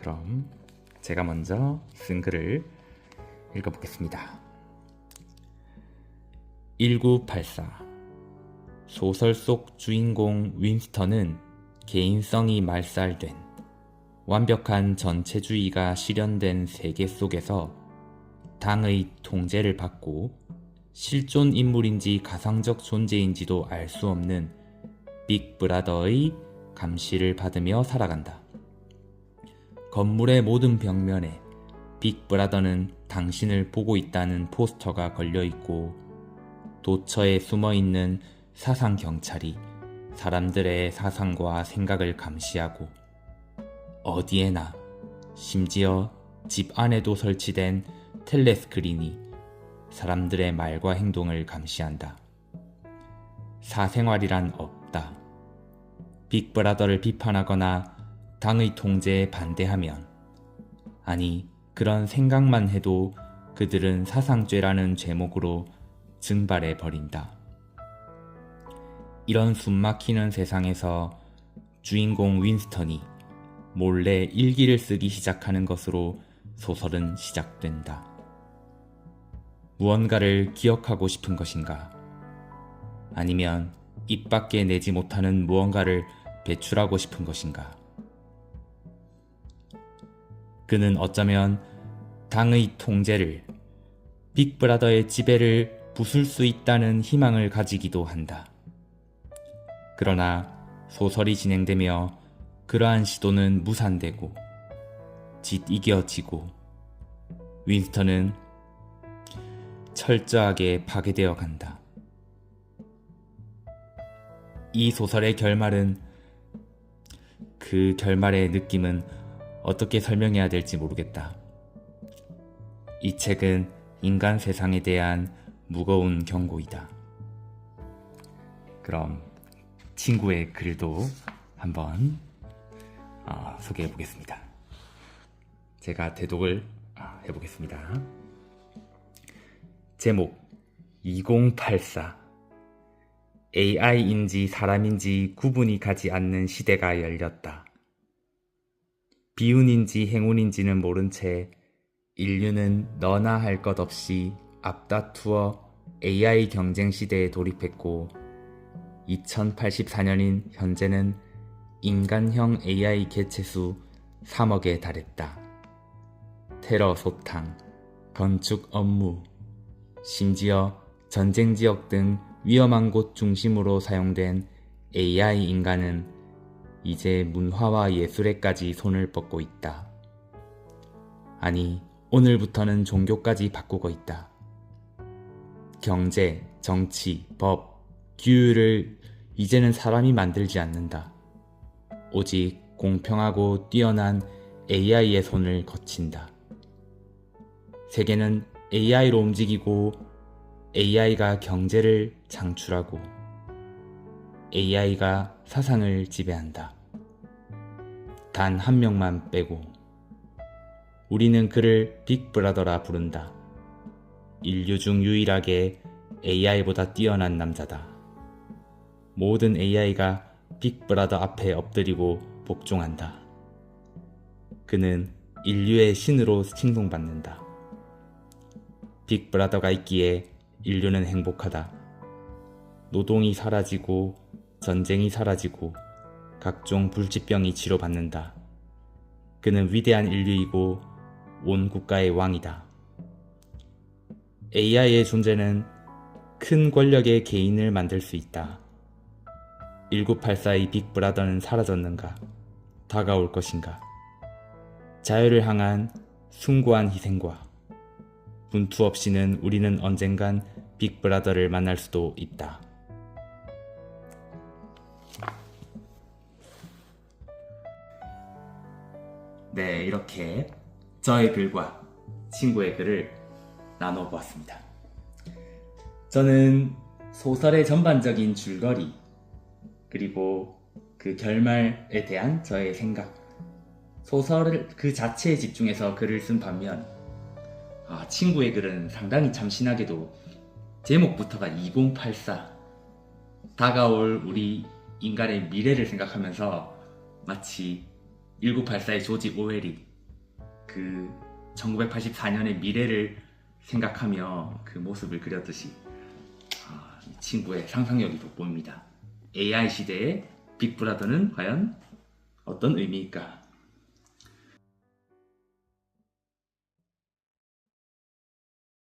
그럼 제가 먼저 쓴 글을 읽어보겠습니다. 1984 소설 속 주인공 윈스턴은 개인성이 말살된 완벽한 전체주의가 실현된 세계 속에서 당의 통제를 받고 실존 인물인지 가상적 존재인지도 알 수 없는 빅브라더의 감시를 받으며 살아간다. 건물의 모든 벽면에 빅브라더는 당신을 보고 있다는 포스터가 걸려 있고 도처에 숨어 있는 사상 경찰이 사람들의 사상과 생각을 감시하고 어디에나 심지어 집 안에도 설치된 텔레스크린이 사람들의 말과 행동을 감시한다. 사생활이란 없다. 빅브라더를 비판하거나 당의 통제에 반대하면 아니 그런 생각만 해도 그들은 사상죄라는 제목으로 증발해 버린다. 이런 숨막히는 세상에서 주인공 윈스턴이 몰래 일기를 쓰기 시작하는 것으로 소설은 시작된다. 무언가를 기억하고 싶은 것인가? 아니면 입 밖에 내지 못하는 무언가를 배출하고 싶은 것인가? 그는 어쩌면 당의 통제를 빅브라더의 지배를 부술 수 있다는 희망을 가지기도 한다. 그러나 소설이 진행되며 그러한 시도는 무산되고 짓 이겨지고 윈스턴은 철저하게 파괴되어 간다. 이 소설의 결말은 그 결말의 느낌은 어떻게 설명해야 될지 모르겠다. 이 책은 인간 세상에 대한 무거운 경고이다. 그럼 친구의 글도 한번 어, 소개해 보겠습니다. 제가 대독을 아, 해보겠습니다. 제목 2084 AI인지 사람인지 구분이 가지 않는 시대가 열렸다. 비운인지 행운인지는 모른 채 인류는 너나 할 것 없이 앞다투어 AI 경쟁 시대에 돌입했고 2084년인 현재는 인간형 AI 개체수 3억에 달했다. 테러 소탕, 건축 업무, 심지어 전쟁 지역 등 위험한 곳 중심으로 사용된 AI 인간은 이제 문화와 예술에까지 손을 뻗고 있다. 아니, 오늘부터는 종교까지 바꾸고 있다. 경제, 정치, 법, 규율을 이제는 사람이 만들지 않는다. 오직 공평하고 뛰어난 AI의 손을 거친다. 세계는 AI로 움직이고 AI가 경제를 창출하고 AI가 사상을 지배한다. 단 한 명만 빼고 우리는 그를 빅브라더라 부른다. 인류 중 유일하게 AI보다 뛰어난 남자다. 모든 AI가 빅브라더 앞에 엎드리고 복종한다. 그는 인류의 신으로 칭송받는다. 빅브라더가 있기에 인류는 행복하다. 노동이 사라지고 전쟁이 사라지고 각종 불치병이 치료받는다. 그는 위대한 인류이고 온 국가의 왕이다. AI의 존재는 큰 권력의 개인을 만들 수 있다. 1984의 빅브라더는 사라졌는가? 다가올 것인가? 자유를 향한 숭고한 희생과 분투 없이는 우리는 언젠간 빅브라더를 만날 수도 있다. 네, 이렇게 저의 글과 친구의 글을 나눠 보았습니다. 저는 소설의 전반적인 줄거리, 그리고 그 결말에 대한 저의 생각, 소설을 그 자체에 집중해서 글을 쓴 반면, 아, 친구의 글은 상당히 참신하게도 제목부터가 2084 다가올 우리 인간의 미래를 생각하면서 마치 1984의 조지 오웰이 그 1984년의 미래를 생각하며 그 모습을 그렸듯이 아, 이 친구의 상상력이 돋보입니다. AI 시대의 빅브라더는 과연 어떤 의미일까?